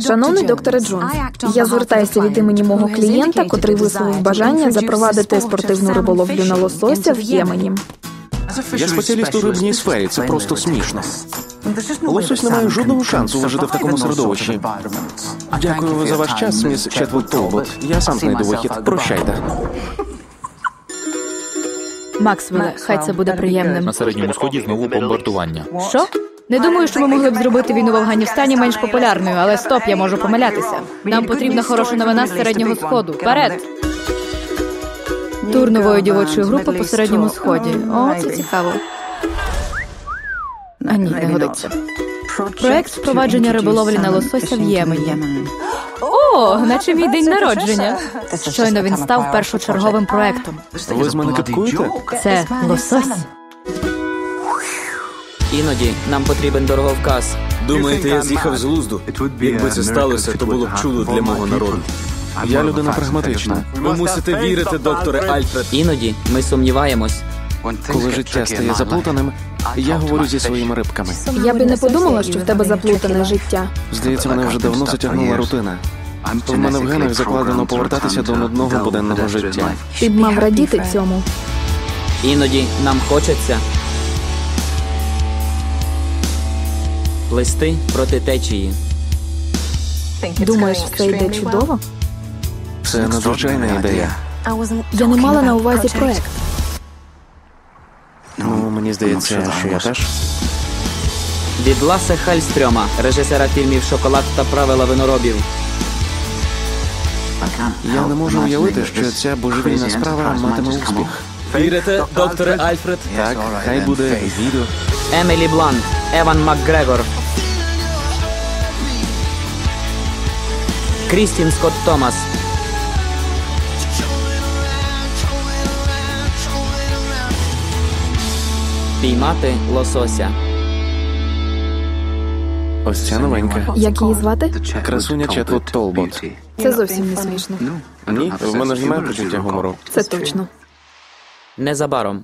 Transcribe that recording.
Шановний докторе Джонс, я звертаюся від імені мого клієнта, котрий висловив бажання запровадити спортивну риболовлю на лосося в Ємені. Я спеціаліст у рибній сфері, це просто смішно. Лосось не має жодного шансу вижити в такому середовищі. Дякую за ваш час, міс Четвуд Толбот. Я сам знайду вихід. Прощайте. Максвеле, хай це буде приємним. На середньому сході знову бомбардування. Що? Не думаю, що ми могли б зробити війну в Афганістані менш популярною, але стоп, я можу помилятися. Нам потрібна хороша новина з середнього сходу. Вперед! Тур нової дівочої групи по середньому сході. О, це цікаво. А ні, не годиться. Проект впровадження риболовлі на лосося в Ємені. О, наче мій день народження. Щойно він став першочерговим проектом. Ви з мене кипкуєте? Це лосось. Іноді нам потрібен дороговказ. Думаєте, я з'їхав з глузду? Якби це сталося, то було б чудо для мого народу. Я людина прагматична. Ви мусите вірити, докторе Альфред. Іноді ми сумніваємось. Коли життя стає заплутаним, я говорю зі своїми рибками. Я б і не подумала, що в тебе заплутане життя. Здається, мене вже давно затягнула рутина. В мене в генах закладено повертатися до нудного буденного життя. Ти б мав радіти цьому. Іноді нам хочеться плисти проти течії. Думаєш, все йде чудово? Це надзвичайна ідея. Я не мала на увазі проект. Ну, мені здається, що я теж. Від Ласе Хальстрьома, режисера фільмів Шоколад та правила виноробів. Я не можу уявити, що ця божевільна справа матиме успіх. Вірите, докторе Альфред? Так, хай буде відео. Емілі Блант, Еван Макгрегор. Крістін Скотт Томас. Піймати лосося. Ось ця новенька. Як її звати? Красуня Четвуд Толбот. Це зовсім не смішно. Ні, в мене ж немає почуття гумору. Це точно. Незабаром.